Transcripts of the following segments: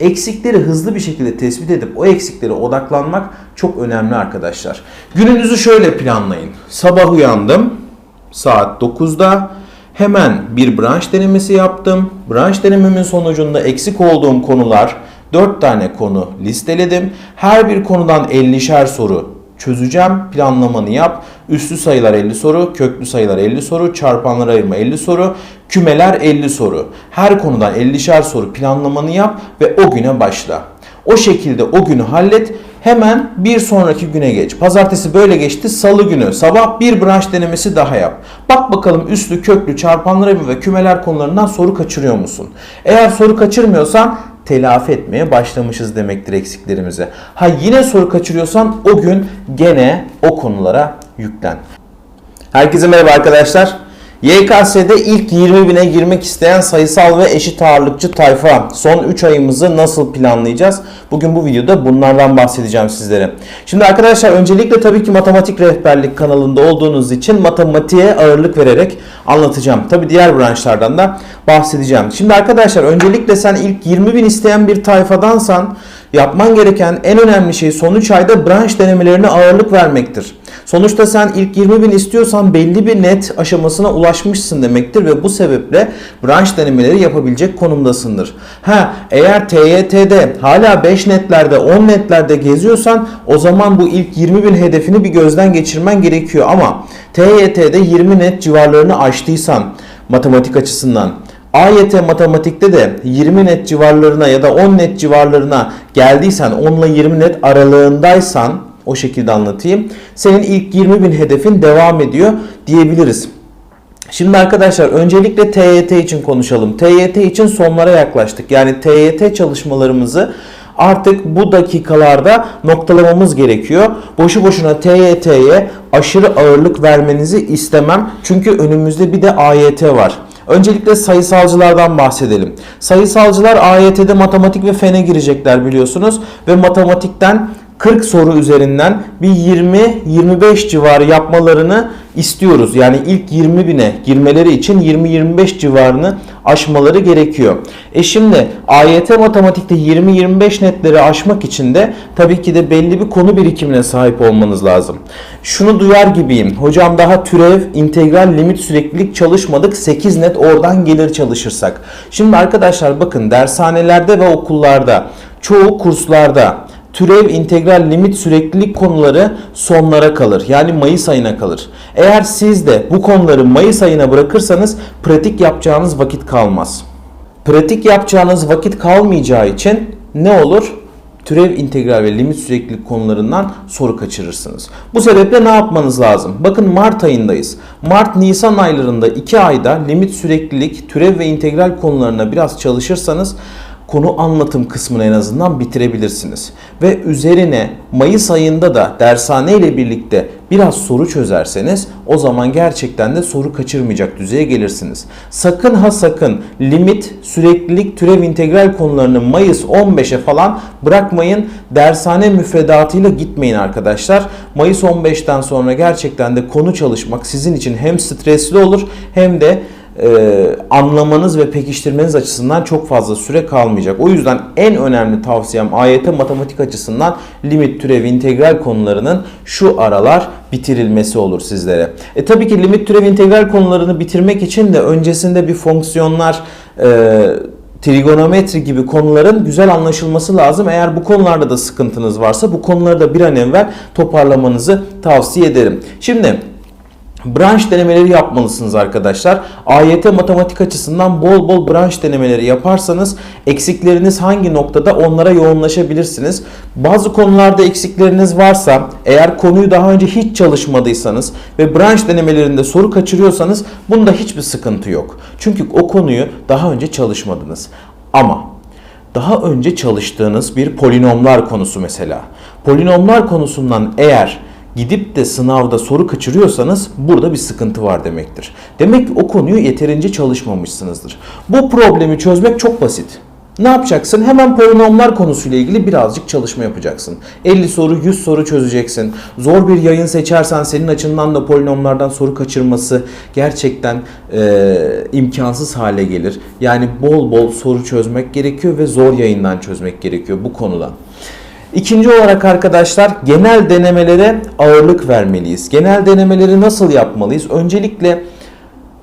Eksikleri hızlı bir şekilde tespit edip o eksiklere odaklanmak çok önemli arkadaşlar. Gününüzü şöyle planlayın. Sabah uyandım saat 9'da. Hemen bir branş denemesi yaptım. Branş denememin sonucunda eksik olduğum konular 4 tane konu listeledim. Her bir konudan 50'şer soru çözeceğim. Planlamanı yap. Üslü sayılar 50 soru, köklü sayılar 50 soru, çarpanlara ayırma 50 soru, kümeler 50 soru. Her konudan 50'şer soru planlamanı yap ve o güne başla. O şekilde o günü hallet. Hemen bir sonraki güne geç. Pazartesi böyle geçti. Salı günü sabah bir branş denemesi daha yap. Bak bakalım üslü, köklü, çarpanlar ayırma ve kümeler konularından soru kaçırıyor musun? Eğer soru kaçırmıyorsan telafi etmeye başlamışız demektir eksiklerimizi. Ha yine soru kaçırıyorsan o gün gene o konulara yüklen. Herkese merhaba arkadaşlar. YKS'de ilk 20 bine girmek isteyen sayısal ve eşit ağırlıkçı tayfa son 3 ayımızı nasıl planlayacağız? Bugün bu videoda bunlardan bahsedeceğim sizlere. Şimdi arkadaşlar öncelikle tabii ki matematik rehberlik kanalında olduğunuz için matematiğe ağırlık vererek anlatacağım. Tabii diğer branşlardan da bahsedeceğim. Şimdi arkadaşlar öncelikle sen ilk 20 bin isteyen bir tayfadansan yapman gereken en önemli şey son 3 ayda branş denemelerine ağırlık vermektir. Sonuçta sen ilk 20 bin istiyorsan belli bir net aşamasına ulaşmışsın demektir ve bu sebeple branş denemeleri yapabilecek konumdasındır. Ha eğer TYT'de hala 5 netlerde 10 netlerde geziyorsan o zaman bu ilk 20 bin hedefini bir gözden geçirmen gerekiyor ama TYT'de 20 net civarlarını aştıysan matematik açısından AYT matematikte de 20 net civarlarına ya da 10 net civarlarına geldiysen 10 ile 20 net aralığındaysan o şekilde anlatayım. Senin ilk 20 bin hedefin devam ediyor diyebiliriz. Şimdi arkadaşlar öncelikle TYT için konuşalım. TYT için sonlara yaklaştık. Yani TYT çalışmalarımızı artık bu dakikalarda noktalamamız gerekiyor. Boşu boşuna TYT'ye aşırı ağırlık vermenizi istemem. Çünkü önümüzde bir de AYT var. Öncelikle sayısalcılardan bahsedelim. Sayısalcılar AYT'de matematik ve fene girecekler biliyorsunuz ve matematikten 40 soru üzerinden bir 20-25 civarı yapmalarını istiyoruz. Yani ilk 20 bine girmeleri için 20-25 civarını aşmaları gerekiyor. E şimdi AYT matematikte 20-25 netleri aşmak için de tabii ki de belli bir konu birikimine sahip olmanız lazım. Şunu duyar gibiyim. Hocam daha türev, integral, limit süreklilik çalışmadık. 8 net oradan gelir çalışırsak. Şimdi arkadaşlar bakın dershanelerde ve okullarda çoğu kurslarda türev, integral, limit, süreklilik konuları sonlara kalır. Yani Mayıs ayına kalır. Eğer siz de bu konuları Mayıs ayına bırakırsanız pratik yapacağınız vakit kalmaz. Pratik yapacağınız vakit kalmayacağı için ne olur? Türev, integral ve limit süreklilik konularından soru kaçırırsınız. Bu sebeple ne yapmanız lazım? Bakın Mart ayındayız. Mart-Nisan aylarında 2 ayda limit süreklilik, türev ve integral konularına biraz çalışırsanız konu anlatım kısmını en azından bitirebilirsiniz. Ve üzerine Mayıs ayında da dershane ile birlikte biraz soru çözerseniz o zaman gerçekten de soru kaçırmayacak düzeye gelirsiniz. Sakın ha sakın limit, süreklilik, türev integral konularını Mayıs 15'e falan bırakmayın. Dershane müfredatıyla gitmeyin arkadaşlar. Mayıs 15'ten sonra gerçekten de konu çalışmak sizin için hem stresli olur hem de e, anlamanız ve pekiştirmeniz açısından çok fazla süre kalmayacak. O yüzden en önemli tavsiyem AYT matematik açısından limit, türev, integral konularının şu aralar bitirilmesi olur sizlere. E tabii ki limit, türev, integral konularını bitirmek için de öncesinde bir fonksiyonlar e, trigonometri gibi konuların güzel anlaşılması lazım. Eğer bu konularda da sıkıntınız varsa bu konuları da bir an evvel toparlamanızı tavsiye ederim. Şimdi branş denemeleri yapmalısınız arkadaşlar. AYT matematik açısından bol bol branş denemeleri yaparsanız eksikleriniz hangi noktada onlara yoğunlaşabilirsiniz. Bazı konularda eksikleriniz varsa eğer konuyu daha önce hiç çalışmadıysanız ve branş denemelerinde soru kaçırıyorsanız bunda hiçbir sıkıntı yok. Çünkü o konuyu daha önce çalışmadınız. Ama daha önce çalıştığınız bir polinomlar konusu mesela. Polinomlar konusundan eğer gidip de sınavda soru kaçırıyorsanız burada bir sıkıntı var demektir. Demek ki o konuyu yeterince çalışmamışsınızdır. Bu problemi çözmek çok basit. Ne yapacaksın? Hemen polinomlar konusuyla ilgili birazcık çalışma yapacaksın. 50 soru, 100 soru çözeceksin. Zor bir yayın seçersen senin açından da polinomlardan soru kaçırması gerçekten e, imkansız hale gelir. Yani bol bol soru çözmek gerekiyor ve zor yayından çözmek gerekiyor bu konuda. İkinci olarak arkadaşlar genel denemelere ağırlık vermeliyiz. Genel denemeleri nasıl yapmalıyız? Öncelikle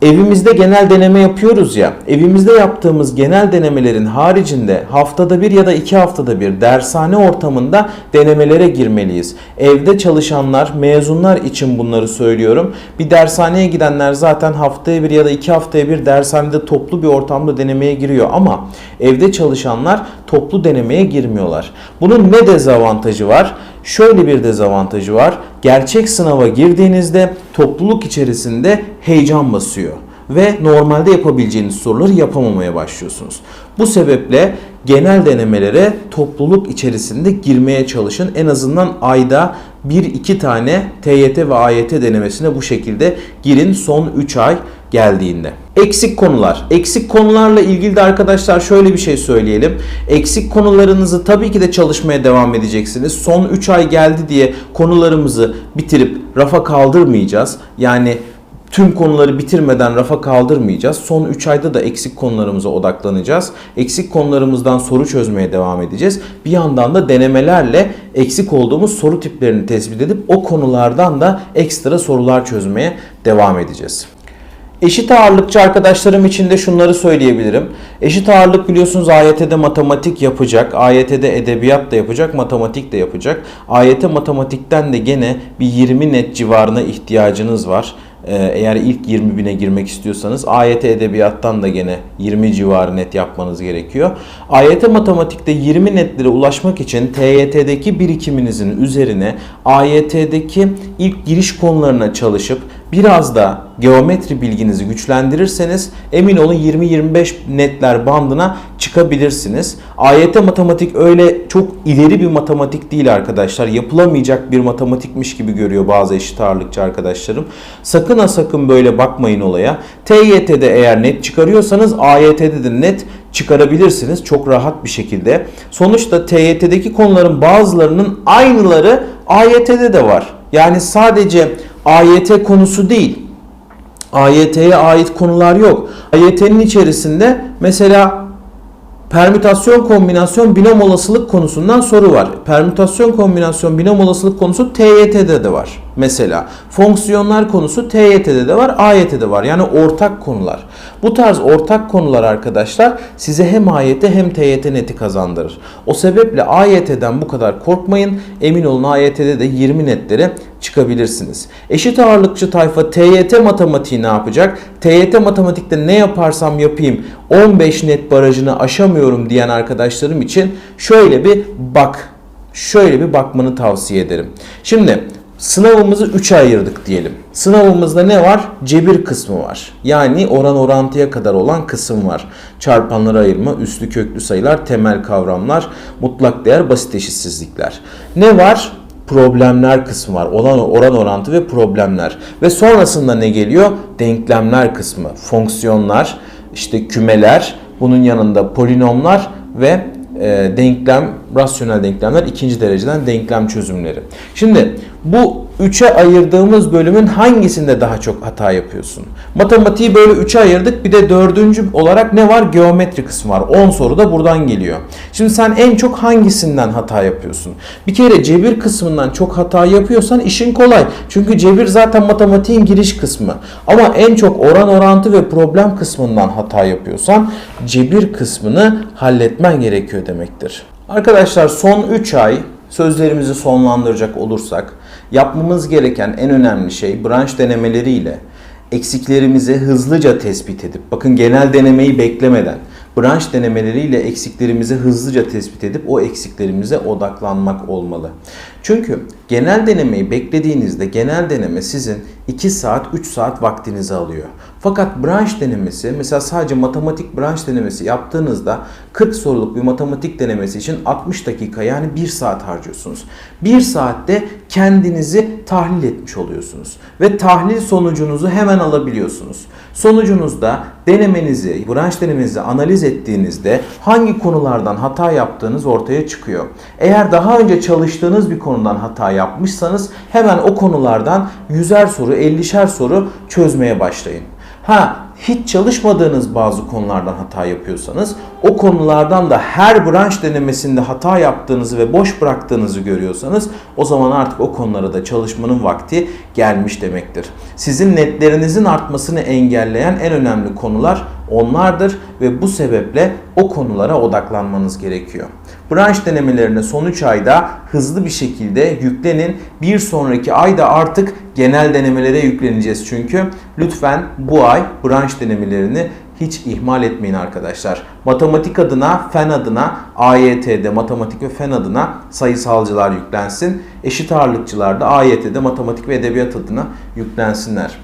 Evimizde genel deneme yapıyoruz ya. Evimizde yaptığımız genel denemelerin haricinde haftada bir ya da iki haftada bir dershane ortamında denemelere girmeliyiz. Evde çalışanlar, mezunlar için bunları söylüyorum. Bir dershaneye gidenler zaten haftaya bir ya da iki haftaya bir dershanede toplu bir ortamda denemeye giriyor ama evde çalışanlar toplu denemeye girmiyorlar. Bunun ne dezavantajı var? Şöyle bir dezavantajı var. Gerçek sınava girdiğinizde topluluk içerisinde heyecan basıyor ve normalde yapabileceğiniz soruları yapamamaya başlıyorsunuz. Bu sebeple genel denemelere topluluk içerisinde girmeye çalışın. En azından ayda 1-2 tane TYT ve AYT denemesine bu şekilde girin son 3 ay geldiğinde. Eksik konular. Eksik konularla ilgili de arkadaşlar şöyle bir şey söyleyelim. Eksik konularınızı tabii ki de çalışmaya devam edeceksiniz. Son 3 ay geldi diye konularımızı bitirip rafa kaldırmayacağız. Yani tüm konuları bitirmeden rafa kaldırmayacağız. Son 3 ayda da eksik konularımıza odaklanacağız. Eksik konularımızdan soru çözmeye devam edeceğiz. Bir yandan da denemelerle eksik olduğumuz soru tiplerini tespit edip o konulardan da ekstra sorular çözmeye devam edeceğiz. Eşit ağırlıkçı arkadaşlarım için de şunları söyleyebilirim. Eşit ağırlık biliyorsunuz AYT'de matematik yapacak, AYT'de edebiyat da yapacak, matematik de yapacak. AYT matematikten de gene bir 20 net civarına ihtiyacınız var. Ee, Eğer ilk 20 bine girmek istiyorsanız AYT edebiyattan da gene 20 civarı net yapmanız gerekiyor. AYT matematikte 20 netlere ulaşmak için TYT'deki birikiminizin üzerine AYT'deki ilk giriş konularına çalışıp biraz da geometri bilginizi güçlendirirseniz emin olun 20-25 netler bandına çıkabilirsiniz. AYT matematik öyle çok ileri bir matematik değil arkadaşlar. Yapılamayacak bir matematikmiş gibi görüyor bazı eşit ağırlıkçı arkadaşlarım. Sakın ha sakın böyle bakmayın olaya. TYT'de eğer net çıkarıyorsanız AYT'de de net çıkarabilirsiniz çok rahat bir şekilde. Sonuçta TYT'deki konuların bazılarının aynıları AYT'de de var. Yani sadece AYT konusu değil. AYT'ye ait konular yok. AYT'nin içerisinde mesela permütasyon kombinasyon binom olasılık konusundan soru var. Permütasyon kombinasyon binom olasılık konusu TYT'de de var. Mesela fonksiyonlar konusu TYT'de de var, AYT'de var. Yani ortak konular. Bu tarz ortak konular arkadaşlar size hem AYT hem TYT neti kazandırır. O sebeple AYT'den bu kadar korkmayın. Emin olun AYT'de de 20 netlere çıkabilirsiniz. Eşit ağırlıkçı tayfa TYT matematiği ne yapacak? TYT matematikte ne yaparsam yapayım 15 net barajını aşamıyorum diyen arkadaşlarım için şöyle bir bak. Şöyle bir bakmanı tavsiye ederim. Şimdi Sınavımızı 3'e ayırdık diyelim. Sınavımızda ne var? Cebir kısmı var. Yani oran orantıya kadar olan kısım var. Çarpanları ayırma, üslü köklü sayılar, temel kavramlar, mutlak değer, basit eşitsizlikler. Ne var? Problemler kısmı var. Olan oran orantı ve problemler. Ve sonrasında ne geliyor? Denklemler kısmı. Fonksiyonlar, işte kümeler, bunun yanında polinomlar ve e, denklem, rasyonel denklemler ikinci dereceden denklem çözümleri. Şimdi bu üçe ayırdığımız bölümün hangisinde daha çok hata yapıyorsun? Matematiği böyle üçe ayırdık. Bir de dördüncü olarak ne var? Geometri kısmı var. 10 soru da buradan geliyor. Şimdi sen en çok hangisinden hata yapıyorsun? Bir kere cebir kısmından çok hata yapıyorsan işin kolay. Çünkü cebir zaten matematiğin giriş kısmı. Ama en çok oran orantı ve problem kısmından hata yapıyorsan cebir kısmını halletmen gerekiyor demektir. Arkadaşlar son 3 ay sözlerimizi sonlandıracak olursak yapmamız gereken en önemli şey branş denemeleriyle eksiklerimizi hızlıca tespit edip bakın genel denemeyi beklemeden branş denemeleriyle eksiklerimizi hızlıca tespit edip o eksiklerimize odaklanmak olmalı. Çünkü genel denemeyi beklediğinizde genel deneme sizin 2 saat 3 saat vaktinizi alıyor. Fakat branş denemesi mesela sadece matematik branş denemesi yaptığınızda 40 soruluk bir matematik denemesi için 60 dakika yani 1 saat harcıyorsunuz. 1 saatte kendinizi tahlil etmiş oluyorsunuz ve tahlil sonucunuzu hemen alabiliyorsunuz. Sonucunuzda denemenizi, branş denemenizi analiz ettiğinizde hangi konulardan hata yaptığınız ortaya çıkıyor. Eğer daha önce çalıştığınız bir konudan hata yapmışsanız hemen o konulardan yüzer soru, 50'şer soru çözmeye başlayın. Ha hiç çalışmadığınız bazı konulardan hata yapıyorsanız o konulardan da her branş denemesinde hata yaptığınızı ve boş bıraktığınızı görüyorsanız o zaman artık o konulara da çalışmanın vakti gelmiş demektir. Sizin netlerinizin artmasını engelleyen en önemli konular onlardır ve bu sebeple o konulara odaklanmanız gerekiyor. Branş denemelerine son 3 ayda hızlı bir şekilde yüklenin. Bir sonraki ayda artık genel denemelere yükleneceğiz çünkü. Lütfen bu ay branş denemelerini hiç ihmal etmeyin arkadaşlar. Matematik adına, fen adına, AYT'de matematik ve fen adına sayısalcılar yüklensin. Eşit ağırlıkçılar da AYT'de matematik ve edebiyat adına yüklensinler.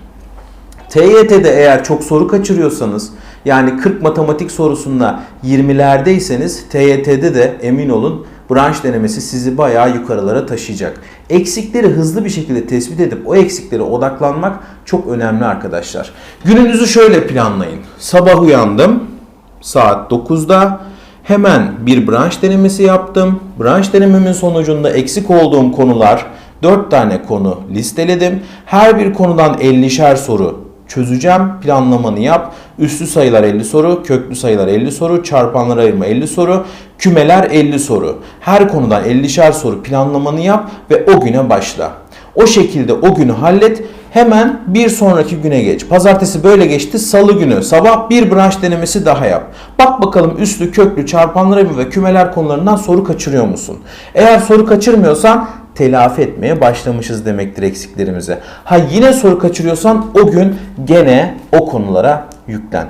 TYT'de eğer çok soru kaçırıyorsanız yani 40 matematik sorusunda 20'lerdeyseniz TYT'de de emin olun branş denemesi sizi bayağı yukarılara taşıyacak. Eksikleri hızlı bir şekilde tespit edip o eksiklere odaklanmak çok önemli arkadaşlar. Gününüzü şöyle planlayın. Sabah uyandım saat 9'da hemen bir branş denemesi yaptım. Branş denememin sonucunda eksik olduğum konular 4 tane konu listeledim. Her bir konudan 50'şer soru çözeceğim. Planlamanı yap. Üslü sayılar 50 soru, köklü sayılar 50 soru, çarpanlara ayırma 50 soru, kümeler 50 soru. Her konudan 50'şer soru planlamanı yap ve o güne başla. O şekilde o günü hallet. Hemen bir sonraki güne geç. Pazartesi böyle geçti. Salı günü sabah bir branş denemesi daha yap. Bak bakalım üslü, köklü, çarpanlar ayırma ve kümeler konularından soru kaçırıyor musun? Eğer soru kaçırmıyorsan telafi etmeye başlamışız demektir eksiklerimize. Ha yine soru kaçırıyorsan o gün gene o konulara yüklen.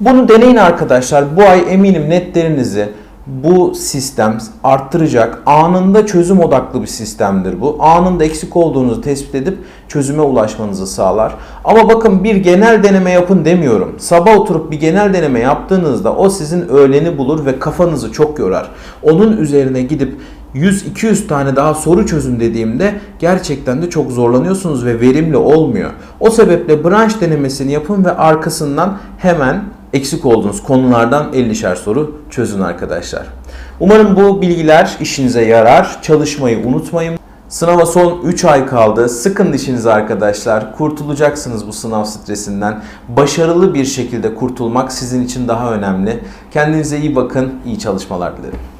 Bunu deneyin arkadaşlar. Bu ay eminim netlerinizi bu sistem arttıracak. Anında çözüm odaklı bir sistemdir bu. Anında eksik olduğunuzu tespit edip çözüme ulaşmanızı sağlar. Ama bakın bir genel deneme yapın demiyorum. Sabah oturup bir genel deneme yaptığınızda o sizin öğleni bulur ve kafanızı çok yorar. Onun üzerine gidip 100-200 tane daha soru çözün dediğimde gerçekten de çok zorlanıyorsunuz ve verimli olmuyor. O sebeple branş denemesini yapın ve arkasından hemen eksik olduğunuz konulardan 50'şer soru çözün arkadaşlar. Umarım bu bilgiler işinize yarar. Çalışmayı unutmayın. Sınava son 3 ay kaldı. Sıkın dişinizi arkadaşlar. Kurtulacaksınız bu sınav stresinden. Başarılı bir şekilde kurtulmak sizin için daha önemli. Kendinize iyi bakın. İyi çalışmalar dilerim.